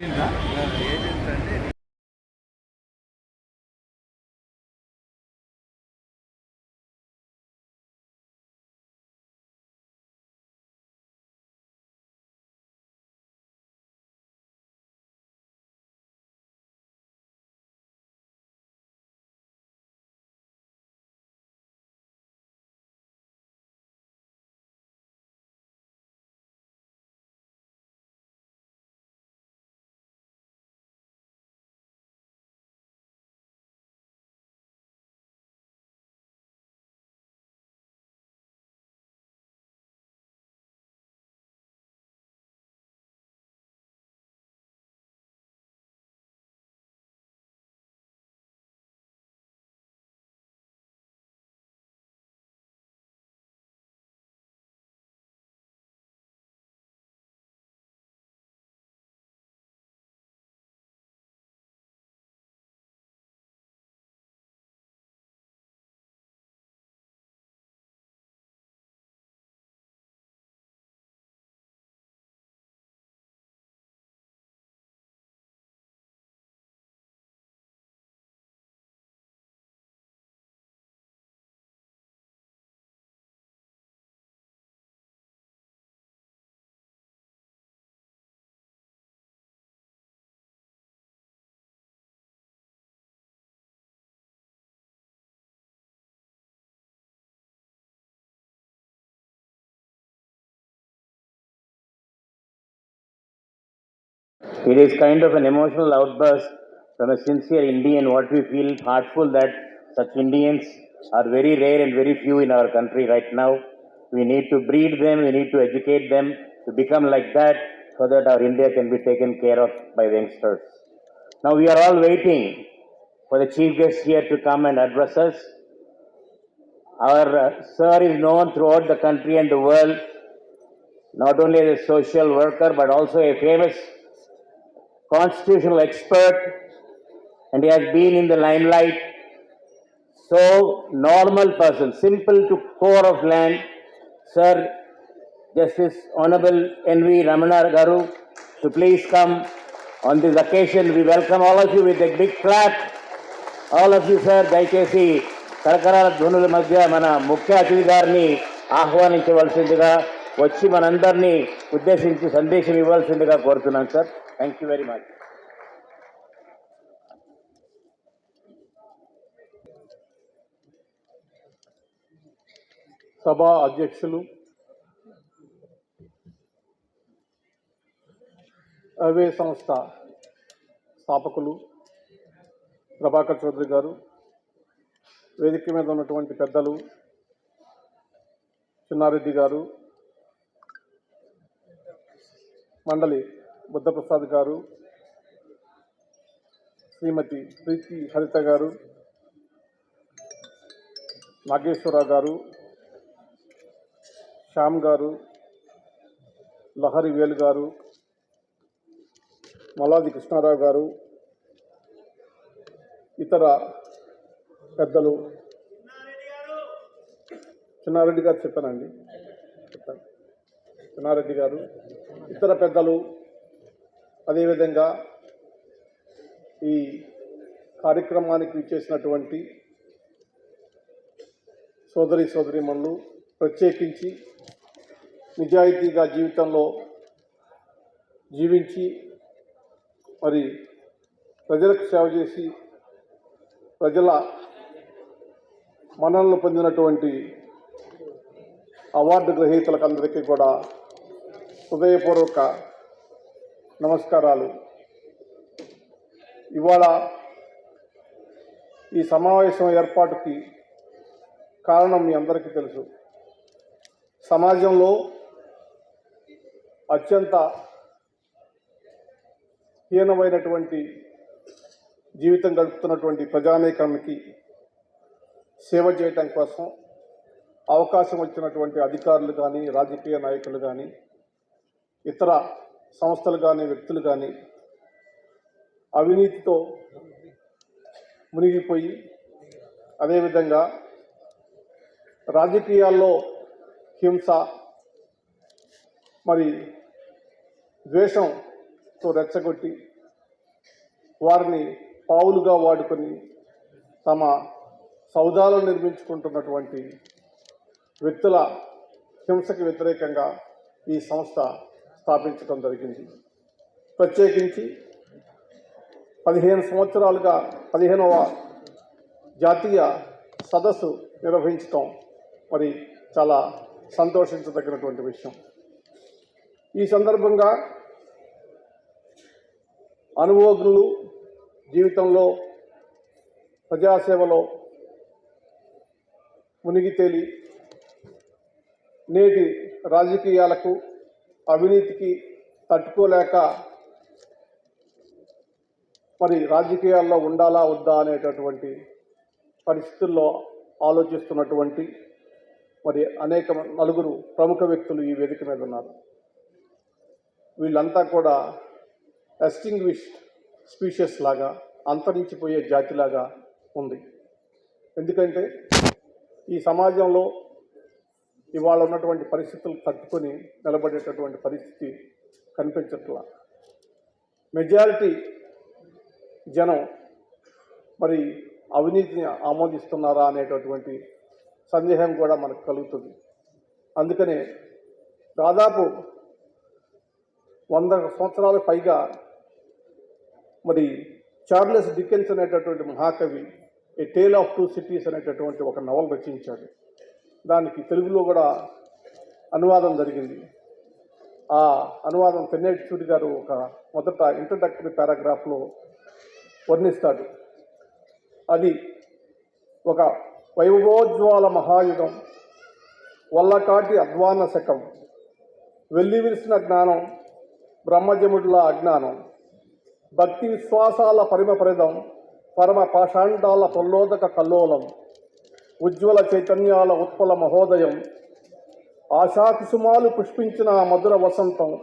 ఏంటంటే It is kind of an emotional outburst from a sincere Indian. What we feel heartful that such Indians are very rare and very few in our country right now. We need to breed them, we need to educate them to become like that so that our India can be taken care of by the youngsters. Now we are all waiting for the chief guest here to come and address us. Our uh, sir is known throughout the country and the world, not only as a social worker but also a famous constitutional expert and he has been in the limelight. So, normal person, simple to core of land, Sir Justice Honorable N.V. Ramana Garu, to please come on this occasion. We welcome all of you with a big clap. All of you, sir, దయచేసి కరకరాల ధ్వనుల మధ్య మన ముఖ్య అతిథి గారిని ఆహ్వానించవలసిందిగా వచ్చి మనందరినీ ఉద్దేశించి సందేశం ఇవ్వాల్సిందిగా కోరుతున్నాను sir. Thank you very much సభా అధ్యక్షులు అవే సంస్థ స్థాపకులు ప్రభాకర్ చౌదరి గారు వేదిక మీద ఉన్నటువంటి పెద్దలు చిన్నారెడ్డి గారు మండలి బుద్ధప్రసాద్ గారు శ్రీమతి ప్రీతి హరిత గారు నాగేశ్వరరావు గారు శ్యామ్ గారు లహరి వేలు గారు మలాది కృష్ణారావు గారు ఇతర పెద్దలు. చిన్నారెడ్డి గారు చెప్పానండి. చెప్పాను చిన్నారెడ్డి గారు ఇతర పెద్దలు అదేవిధంగా ఈ కార్యక్రమానికి చేసినటువంటి సోదరి సోదరిమణులు ప్రత్యేకించి నిజాయితీగా జీవితంలో జీవించి మరి ప్రజలకు సేవ చేసి ప్రజల మన్ననలు పొందినటువంటి అవార్డు గ్రహీతలకు అందరికీ కూడా హృదయపూర్వక నమస్కారాలు. ఇవాళ ఈ సమావేశం ఏర్పాటుకి కారణం మీ అందరికీ తెలుసు. సమాజంలో అత్యంత హీనమైనటువంటి జీవితం గడుపుతున్నటువంటి ప్రజానేకానికి సేవ చేయటం కోసం అవకాశం వచ్చినటువంటి అధికారులు కానీ రాజకీయ నాయకులు కానీ ఇతర సంస్థలు కానీ వ్యక్తులు కానీ అవినీతితో మునిగిపోయి అదేవిధంగా రాజకీయాల్లో హింస మరి ద్వేషంతో రెచ్చగొట్టి వారిని పావులుగా వాడుకొని తమ సౌదాలు నిర్మించుకుంటున్నటువంటి వ్యక్తుల హింసకి వ్యతిరేకంగా ఈ సంస్థ స్థాపించడం జరిగింది. ప్రత్యేకించి పదిహేను సంవత్సరాలుగా పదిహేనవ జాతీయ సదస్సు నిర్వహించటం మరి చాలా సంతోషించదగినటువంటి విషయం. ఈ సందర్భంగా అనుభవజ్ఞులు జీవితంలో ప్రజాసేవలో మునిగి తేలి నేటి రాజకీయాలకు అవినీతికి తట్టుకోలేక మరి రాజకీయాల్లో ఉండాలా వద్దా అనేటటువంటి పరిస్థితుల్లో ఆలోచిస్తున్నటువంటి మరి అనేక నలుగురు ప్రముఖ వ్యక్తులు ఈ వేదిక మీద ఉన్నారు. వీళ్ళంతా కూడా ఎస్టింగ్విష్ స్పీషియస్ లాగా అంతరించిపోయే జాతిలాగా ఉంది. ఎందుకంటే ఈ సమాజంలో ఇవాళ ఉన్నటువంటి పరిస్థితులు తట్టుకొని నిలబడేటటువంటి పరిస్థితి కనిపించట్లా. మెజారిటీ జనం మరి అవినీతిని ఆమోదిస్తున్నారా అనేటటువంటి సందేహం కూడా మనకు కలుగుతుంది. అందుకనే దాదాపు వంద సంవత్సరాల పైగా మరి చార్లెస్ డికెన్స్ అనేటటువంటి మహాకవి a tale of two cities అనేటటువంటి ఒక నవల రచించాడు. దానికి తెలుగులో కూడా అనువాదం జరిగింది. ఆ అనువాదం తెన్నేటి సూరి గారు ఒక మొదట ఇంట్రడక్టరీ పారాగ్రాఫ్లో వర్ణిస్తాడు. అది ఒక వైభవోజ్వాల మహాయుగం వల్లకాటి అధ్వాన శకం వెల్లివిరిసిన జ్ఞానం బ్రహ్మజముడుల అజ్ఞానం భక్తి విశ్వాసాల పరిమ పరిదం పరమ పాషాండాల ప్రలోదక కల్లోలం ఉజ్వల చైతన్యాల ఉత్పల మహోదయం. ఆశాకుసుమాలు పుష్పించిన మధుర వసంతం.